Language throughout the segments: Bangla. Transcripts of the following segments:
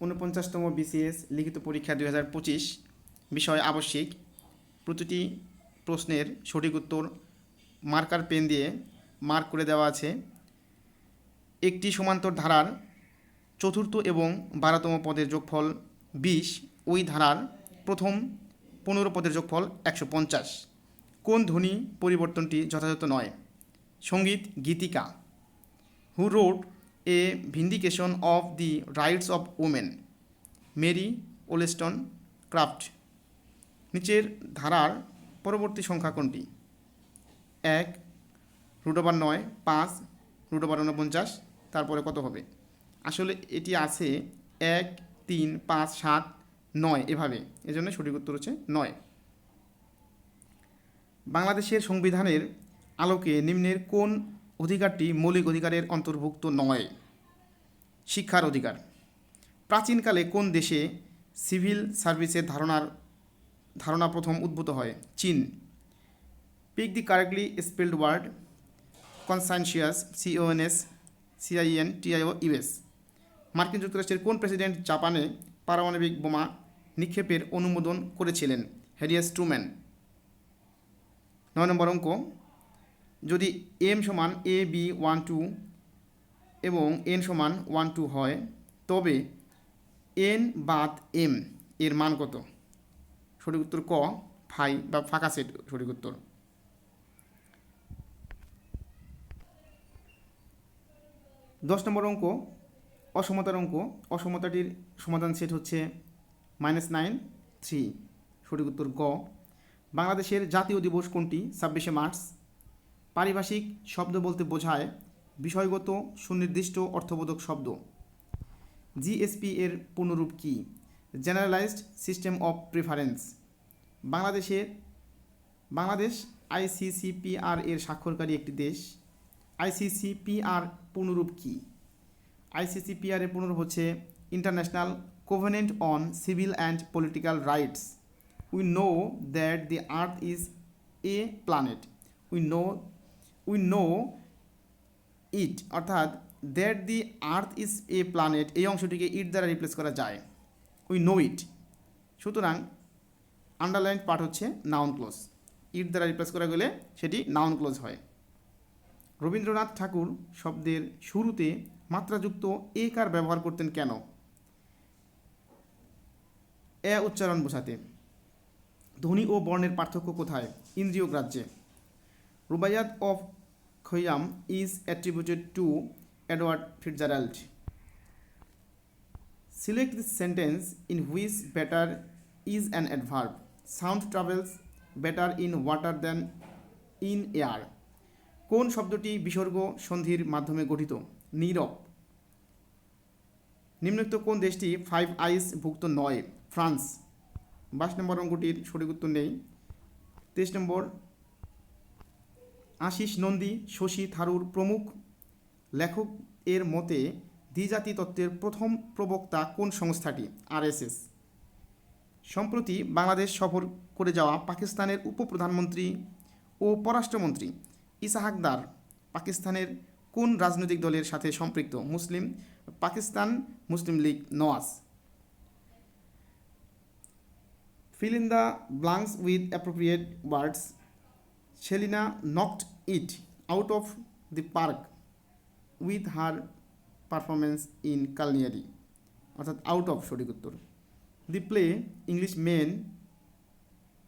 ঊনপঞ্চাশতম বিসিএস লিখিত পরীক্ষা দুই হাজার পঁচিশ, বিষয় আবশ্যিক। প্রতিটি প্রশ্নের সঠিক উত্তর মার্কার পেন দিয়ে মার্ক করে দেওয়া আছে। একটি সমান্তর ধারার চতুর্থ এবং বারোতম পদের যোগফল বিশ, ওই ধারার প্রথম পনেরো পদের যোগফল একশো পঞ্চাশ। কোন ধ্বনি পরিবর্তনটি যথাযথ নয়? সংগীত, গীতিকা। Who wrote a vindication of the rights of women Mary Wollstonecraft নিচের ধারার পরবর্তী সংখ্যা কোনটি? এক রুট ওভার নয়, পাঁচ রুট ওভার উনপঞ্চাশ তারপরে কত হবে? আসলে এটি আছে এক, তিন, পাঁচ, সাত, নয় এভাবে। এজন্য সঠিক উত্তর হচ্ছে নয়। বাংলাদেশের সংবিধানের আলোকে নিম্নের কোন অধিকারটি মৌলিক অধিকারের অন্তর্ভুক্ত নয়। শিক্ষার অধিকার। প্রাচীনকালে কোন দেশে সিভিল সার্ভিসের ধারণার, ধারণা প্রথম উদ্ভূত হয়? চীন। Pick the correctly spelled word conscientious C O N S C I N T I O U S মার্কিন যুক্তরাষ্ট্রের কোন প্রেসিডেন্ট জাপানে পারমাণবিক বোমা নিক্ষেপের অনুমোদন করেছিলেন? হ্যারিয়াস ট্রুম্যান নয় নম্বর অঙ্ক। যদি এম সমান এ বি ওয়ান টু এবং এন সমান ওয়ান টু হয়, তবে এন বাদ এম এর মান কত? সঠিক উত্তর ক, ফাই বা ফাঁকা সেট সঠিক উত্তর। দশ নম্বর অঙ্ক, অসমতার অঙ্ক। অসমতাটির সমাধান সেট হচ্ছে মাইনাস নাইন থ্রি সঠিক উত্তর গ। বাংলাদেশের জাতীয় দিবস কোনটি? ছাব্বিশে মার্চ। পারিভাষিক শব্দ বলতে বোঝায় বিষয়গত সুনির্দিষ্ট অর্থবোধক শব্দ। জিএসপি এর পূর্ণরূপ কি? জেনারেলাইজড সিস্টেম অফ প্রেফারেন্স বাংলাদেশের বাংলাদেশ আইসিসিপিআর এর স্বাক্ষরকারী একটি দেশ। আইসিসিপিআর পূর্ণরূপ কি? আইসিসিপিআর এর পূর্ণরূপ হচ্ছে international covenant on civil and political rights we know that the earth is a planet we know we know it অর্থাৎ that the earth is a planet এই অংশটিকে ইট দ্বারা রিপ্লেস করা যায়। উই নো ইট সুতরাং আন্ডারলাইন পার্ট হচ্ছে নাউন ক্লোজ ইট দ্বারা রিপ্লেস করা গেলে সেটি নাউন ক্লোজ হয়। রবীন্দ্রনাথ ঠাকুর শব্দের শুরুতে মাত্রাযুক্ত এ কার ব্যবহার করতেন কেন? এ উচ্চারণ বোঝাতে। ধ্বনি ও বর্ণের পার্থক্য কোথায়? ইন্দ্রিয় গ্রাহ্যে Rubaiyat of Khayyam is attributed to Edward Fitzgerald select this sentence in which better is an adverb sound travels better in water than in air কোন শব্দটি বিসর্গ সন্ধির মাধ্যমে গঠিত? নীরব। নিম্নোক্ত কোন দেশটি ফাইভ আইস ভুক্ত নয়? ফ্রান্স। বাইশ নম্বর অঙ্কটির সঠিক উত্তর নেই। তেইশ নম্বর আশিস নন্দী, শশী থারুর প্রমুখ লেখক এর মতে দ্বিজাতি তত্ত্বের প্রথম প্রবক্তা কোন সংস্থাটি? আরএসএস। সম্প্রতি বাংলাদেশ সফর করে যাওয়া পাকিস্তানের উপপ্রধানমন্ত্রী ও পররাষ্ট্রমন্ত্রী ইসাহাকদার পাকিস্তানের কোন রাজনৈতিক দলের সাথে সম্পৃক্ত? Muslim, Pakistan, Muslim League, Nawaz. Fill in the blanks with appropriate words. Selina knocked it out of the park with her performance in Kalniari অর্থাৎ আউট অফ সঠিক উত্তর। The play Englishmen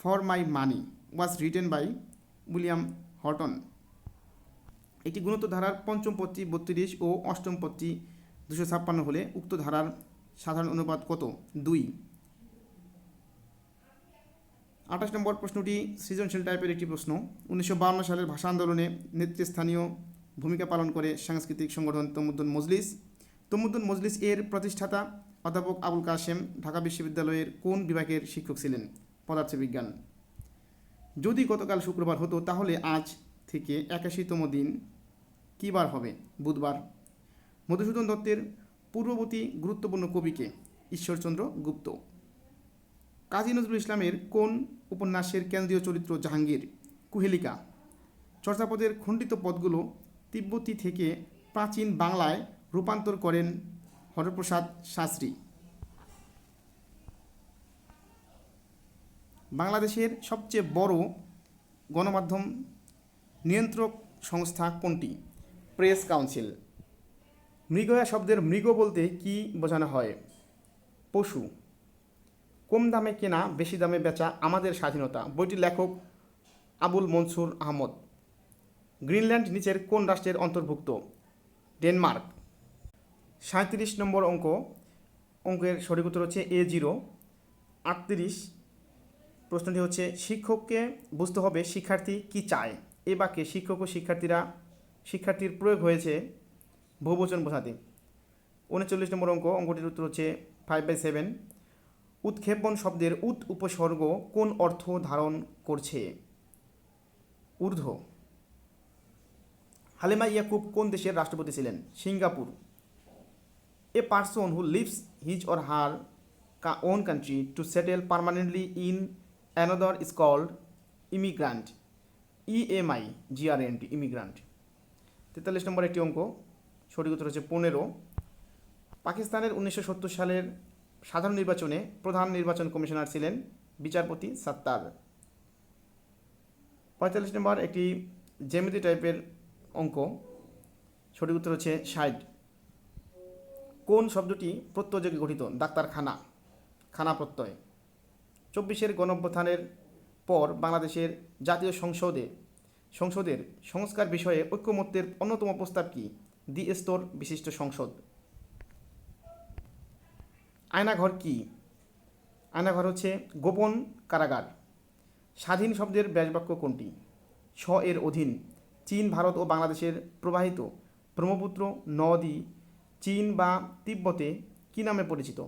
for my money was written by William Haughton একটি গুণত ধারার পঞ্চম পদটি বত্রিশ ও অষ্টম পদটি দুশো ছাপ্পান্ন হলে উক্ত ধারার সাধারণ অনুপাত কত? দুই। আঠাশ নম্বর প্রশ্নটি সৃজনশীল টাইপের একটি প্রশ্ন। উনিশশো সালের ভাষা আন্দোলনে নেতৃস্থানীয় ভূমিকা পালন করে সাংস্কৃতিক সংগঠন তমুদ্দুন মজলিস। তমুদ্দুন মজলিস এর প্রতিষ্ঠাতা অধ্যাপক আবুল কাশেম ঢাকা বিশ্ববিদ্যালয়ের কোন বিভাগের শিক্ষক ছিলেন? পদার্থবিজ্ঞান। যদি গতকাল শুক্রবার হতো, তাহলে আজ থেকে একাশিতম দিন কী বার হবে? বুধবার। মধুসূদন দত্তের পূর্ববর্তী গুরুত্বপূর্ণ কবিকে ঈশ্বরচন্দ্র গুপ্ত। কাজী নজরুল ইসলামের কোন উপন্যাসের কেন্দ্রীয় চরিত্র জাহাঙ্গীর? কুহেলিকা। চর্চাপদের খণ্ডিত পদগুলো তিব্বতী থেকে প্রাচীন বাংলায় রূপান্তর করেন হরপ্রসাদ শাস্ত্রী। বাংলাদেশের সবচেয়ে বড় গণমাধ্যম নিয়ন্ত্রক সংস্থা কোনটি? Press council. মৃগয়া শব্দের মৃগ বলতে কি বোঝানো হয়? পশু। কম দামে কেনা, বেশি দামে বেচা আমাদের স্বাধীনতা। বইটির লেখক আবুল মনসুর আহমদ। গ্রিনল্যান্ড নিচের কোন রাষ্ট্রের অন্তর্ভুক্ত? ডেনমার্ক। সাঁত্রিশ নম্বর অঙ্ক। অঙ্কের সঠিক উত্তর হচ্ছে এ জিরো আটত্রিশ। প্রশ্নটি হচ্ছে, শিক্ষককে বুঝতে হবে শিক্ষার্থী কি চায়? এ বাক্যে শিক্ষক ও শিক্ষার্থীরা শিক্ষার্থীর প্রয়োগ হয়েছে বহুবচন বোঝাতে। উনচল্লিশ নম্বর অঙ্ক। অঙ্কটির উত্তর হচ্ছে ফাইভ বাই সেভেন উৎক্ষেপণ শব্দের উৎ উপসর্গ কোন অর্থ ধারণ করছে? ঊর্ধ্ব। হালিমা ইয়াকুব কোন দেশের রাষ্ট্রপতি ছিলেন? Singapore. A person who leaves his or her কা own country to settle permanently in another is called immigrant. E M I G R N T immigrant. তেতাল্লিশ নম্বর একটি অঙ্ক, সঠিক উত্তর হচ্ছে পনেরো। পাকিস্তানের উনিশশো সত্তর সালের সাধারণ নির্বাচনে প্রধান নির্বাচন কমিশনার ছিলেন বিচারপতি সাত্তার। পঁয়তাল্লিশ নম্বর একটি জেমিতি টাইপের অঙ্ক। সঠিক উত্তর হচ্ছে ষাট। কোন শব্দটি প্রত্যযোগে গঠিত? ডাক্তারখানা। খানা প্রত্যয়। চব্বিশের গণঅভ্যুত্থানের পর বাংলাদেশের জাতীয় সংসদে, সংসদের সংস্কার বিষয়ে ঐক্যমত্যের অন্যতম প্রস্তাব কি? দ্বি স্তর বিশিষ্ট সংসদ। আয়নাঘর কি? আয়নাঘর হচ্ছে গোপন কারাগার। স্বাধীন শব্দের ব্যাসবাক্য কোনটি? ছ এর অধীন, চীন, ভারত ও বাংলাদেশের প্রবাহিত ব্রহ্মপুত্র, নদী, চীন বা তিব্বতে কি নামে পরিচিত?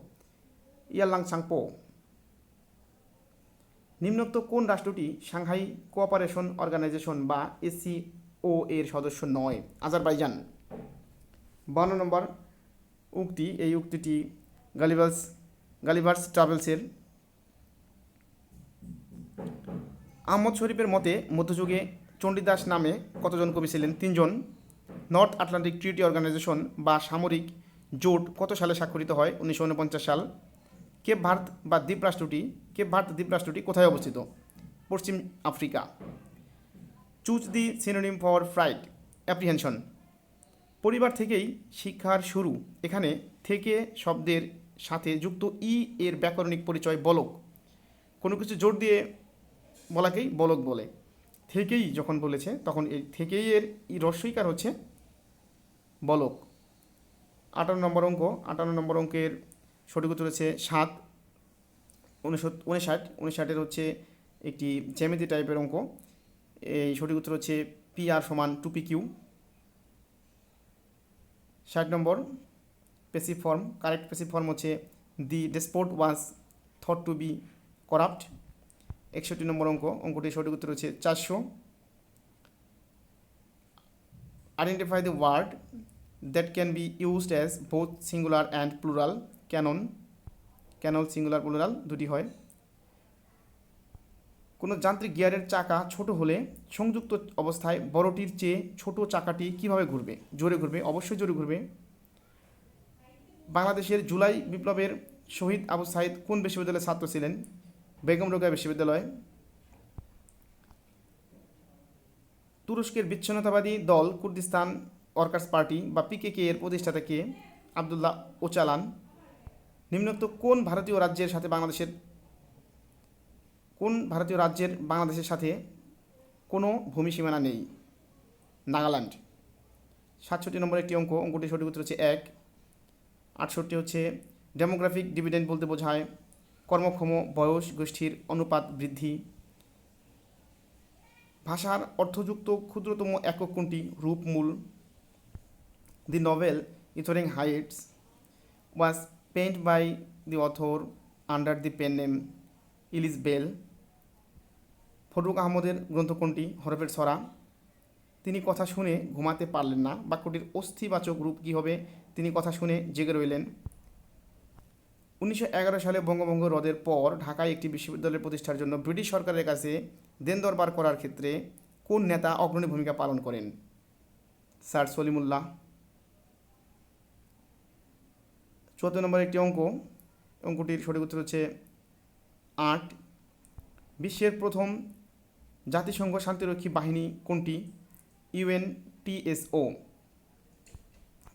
ইয়ারলাং সাংপো। নিম্নোক্ত কোন রাষ্ট্রটি সাংহাই কোঅপারেশন অর্গানাইজেশন বা এসসিও এর সদস্য নয়? আজারবাইজান। বান্ন নম্বর উক্তি, এই উক্তিটি গালিভার্স গালিভার্স ট্রাভেলসের আহমদ শরীফের মতে, মধ্যযুগে চণ্ডীদাস নামে কতজন কবি ছিলেন? তিনজন। নর্থ আটলান্টিক ট্রিটি অর্গানাইজেশন বা সামরিক জোট কত সালে স্বাক্ষরিত হয়? উনিশশো উনপঞ্চাশ সাল। কেপ ভারত বা দ্বীপরাষ্ট্রটি, কেপ ভারত দ্বীপরাষ্ট্রটি কোথায় অবস্থিত? পশ্চিম Africa. Choose the synonym for fright, apprehension. পরিবার থেকেই শিক্ষার শুরু। এখানে থেকে শব্দের সাথে যুক্ত ই এর ব্যাকরণিক পরিচয় বলক। কোনো কিছু জোর দিয়ে বলাকেই বলক বলে। থেকেই যখন বলেছে, তখন এই থেকেই এর ই রস্যইকার হচ্ছে বলক। আটান্ন নম্বর অঙ্ক, আটান্ন নম্বর অঙ্কের সঠিক উত্তর হচ্ছে সাত। উনষট, উনষাট, উনষাটের হচ্ছে একটি জ্যামিতি টাইপের অঙ্ক। এই সঠিক উত্তর হচ্ছে পি আর সমান টু পি কিউ। ষাট number passive form correct passive form হচ্ছে the despot was thought to be corrupt একষট্টি নম্বর অঙ্ক, অঙ্কটির সঠিক উত্তর হচ্ছে চারশো। Identify the word that can be used as both singular and plural cannon canal singular plural দুটি হয়। কোনো যান্ত্রিক গিয়ারের চাকা ছোট হলে সংযুক্ত অবস্থায় বড়টির চেয়ে ছোট চাকাটি কীভাবে ঘুরবে? জোরে ঘুরবে, অবশ্যই জোরে ঘুরবে। বাংলাদেশের জুলাই বিপ্লবের শহীদ আবু সাইদ কোন বিশ্ববিদ্যালয়ের ছাত্র ছিলেন? বেগম রোকেয়া বিশ্ববিদ্যালয়। তুরস্কের বিচ্ছিন্নতাবাদী দল কুর্দিস্তান ওয়ার্কার্স পার্টি বা পিকেকে এর প্রতিষ্ঠাতা কে? আবদুল্লাহ ওচালান। নিম্নোক্ত কোন ভারতীয় রাজ্যের সাথে বাংলাদেশের কোন ভারতীয় রাজ্যের বাংলাদেশের সাথে কোনো ভূমি সীমানা নেই? নাগাল্যান্ড। সাতষট্টি নম্বর একটি অঙ্ক অঙ্কটি সঠিক উত্তর হচ্ছে এক। আটষট্টি হচ্ছে ডেমোগ্রাফিক ডিভিডেন্ড বলতে বোঝায়, কর্মক্ষম বয়স গোষ্ঠীর অনুপাত বৃদ্ধি। ভাষার অর্থযুক্ত ক্ষুদ্রতম একক কোনটি? রূপমূল। The novel Wuthering Heights was penned by the author under the pen name Ellis Bell Farrukh আহমদের গ্রন্থ কোনটি? হরফের ছড়া তিনি কথা শুনে ঘুমাতে পারলেন না। বাক্যটির অস্থিবাচক রূপ কী হবে? তিনি কথা শুনে জেগে রইলেন। উনিশশো এগারো সালে বঙ্গভঙ্গ রদের পর ঢাকায় একটি বিশ্ববিদ্যালয় প্রতিষ্ঠার জন্য ব্রিটিশ সরকারের কাছে দেন দরবার করার ক্ষেত্রে কোন নেতা অগ্রণী ভূমিকা পালন করেন? স্যার সলিমুল্লাহ। চুয়াত্তর নম্বর একটি অঙ্ক। অঙ্কটির সঠিক উত্তর হচ্ছে আট। বিশ্বের প্রথম জাতিসংঘ শান্তিরক্ষী বাহিনী কোনটি? ইউএনটিএসও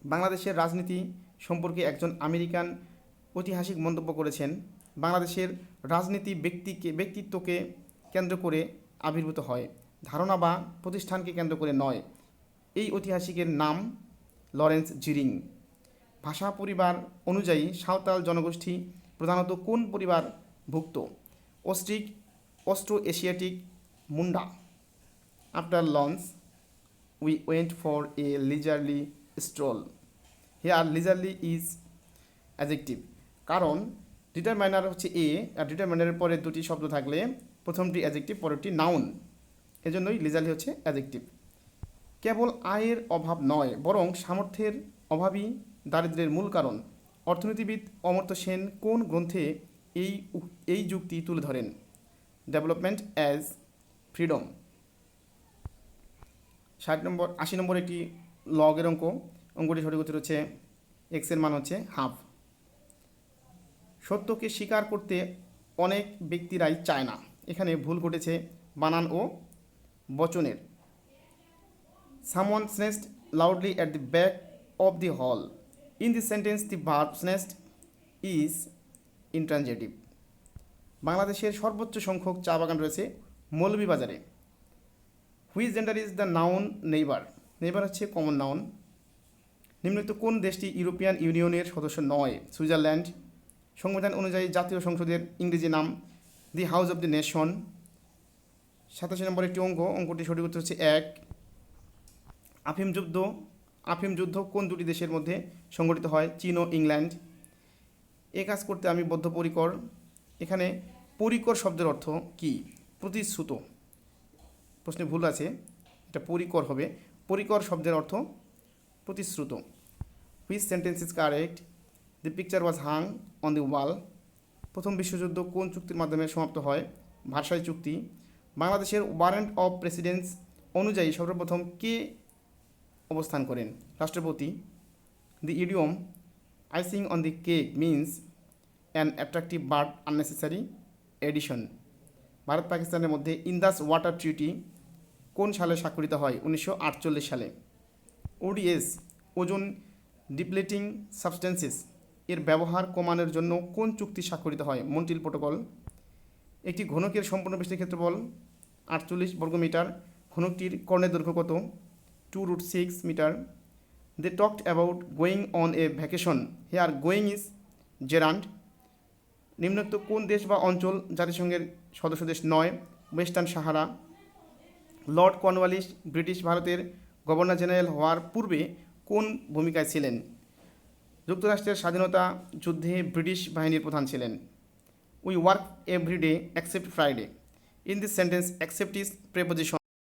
বাংলাদেশের রাজনীতি সম্পর্কে একজন আমেরিকান ঐতিহাসিক মন্তব্য করেছেন, বাংলাদেশের রাজনীতি ব্যক্তিকে ব্যক্তিত্বকে কেন্দ্র করে আবির্ভূত হয়। ধারণা বা প্রতিষ্ঠানকে কেন্দ্র করে নয়। এই ঐতিহাসিকের নাম লরেন্স জিরিং। ভাষা পরিবার অনুযায়ী সাঁওতাল জনগোষ্ঠী প্রধানত কোন পরিবার ভুক্ত Austric Austroasiatic Munda. After lunch. We went for a leisurely stroll here leisurely is adjective কারণ ডিটারমাইনার হচ্ছে এ আর ডিটারমাইনারের পরে দুটি শব্দ থাকলে প্রথমটি অ্যাজেক্টিভ পরেরটি নাউন এজন্যই লিজারলি হচ্ছে অ্যাজেক্টিভ কেবল আয়ের অভাব নয়, বরং সামর্থ্যের অভাবই দারিদ্র্যের মূল কারণ। অর্থনীতিবিদ অমর্ত্য সেন কোন গ্রন্থে এই এই যুক্তি তুলে ধরেন? ডেভেলপমেন্ট অ্যাজ ফ্রিডম ষাট নম্বর, আশি নম্বর একটি লগের অঙ্ক। অঙ্কটি সঠিক উত্তর হচ্ছে এক্সের মান হচ্ছে হাফ সত্যকে স্বীকার করতে অনেক ব্যক্তিরাই চায় না। এখানে ভুল ঘটেছে বানান ও বচনের। Someone sneezed loudly at the back of the hall in the sentence the verb sneezed is intransitive. বাংলাদেশের সর্বোচ্চ সংখ্যক চা বাগান রয়েছে মৌলভীবাজারে। Which gender is the noun neighbour neighbour হচ্ছে কমন নাউন নিম্নলিখিত কোন দেশটি ইউরোপিয়ান ইউনিয়নের সদস্য নয়? সুইজারল্যান্ড। সংবিধান অনুযায়ী জাতীয় সংসদের ইংরেজি নাম, the house of the nation. সাতাশি নম্বর একটি অঙ্ক অঙ্কটি সঠিক উত্তর হচ্ছে এক। আফিম যুদ্ধ। আফিম যুদ্ধ কোন দুটি দেশের মধ্যে সংগঠিত হয়? চীন ও ইংল্যান্ড। এ কাজ করতে আমি বদ্ধপরিকর। এখানে পরিকর শব্দের অর্থ কি? প্রতিশ্রুত। প্রশ্নে ভুল আছে, এটা পরিকর হবে। পরিকর শব্দের অর্থ প্রতিশ্রুত। Which sentence is correct the picture was hung on the ওয়াল প্রথম বিশ্বযুদ্ধ কোন চুক্তির মাধ্যমে সমাপ্ত হয়? ভারসাই চুক্তি। বাংলাদেশের ওয়ারেন্ট অফ প্রেসিডেন্স অনুযায়ী সর্বপ্রথম কে অবস্থান করেন? রাষ্ট্রপতি। The idiom icing on the cake means an attractive but unnecessary addition Bharat পাকিস্তানের মধ্যে ইন্দাস ওয়াটার ট্রিটি কোন সালে স্বাক্ষরিত হয়? উনিশশো আটচল্লিশ সালে। ওডিএস ওজন ডিপ্লেটিং সাবস্টেন্সেস, এর ব্যবহার কমানোর জন্য কোন চুক্তি স্বাক্ষরিত হয়? Montreal protocol. একটি ঘনকের সম্পূর্ণ বৃষ্টির ক্ষেত্রফল, আটচল্লিশ বর্গমিটার, ঘনকটির কর্ণের দৈর্ঘ্য কত? Two root six metre. They talked about going on a vacation here going is gerund নিম্নোক্ত কোন দেশ বা অঞ্চল জাতিসংঘের সদস্য দেশ নয়? Western Sahara Lord Cornwallis British ভারতের গভর্নর জেনারেল হওয়ার পূর্বে কোন ভূমিকায় ছিলেন? যুক্তরাষ্ট্রের স্বাধীনতা যুদ্ধে ব্রিটিশ বাহিনীর প্রধান ছিলেন। We work every day except Friday in this sentence except is preposition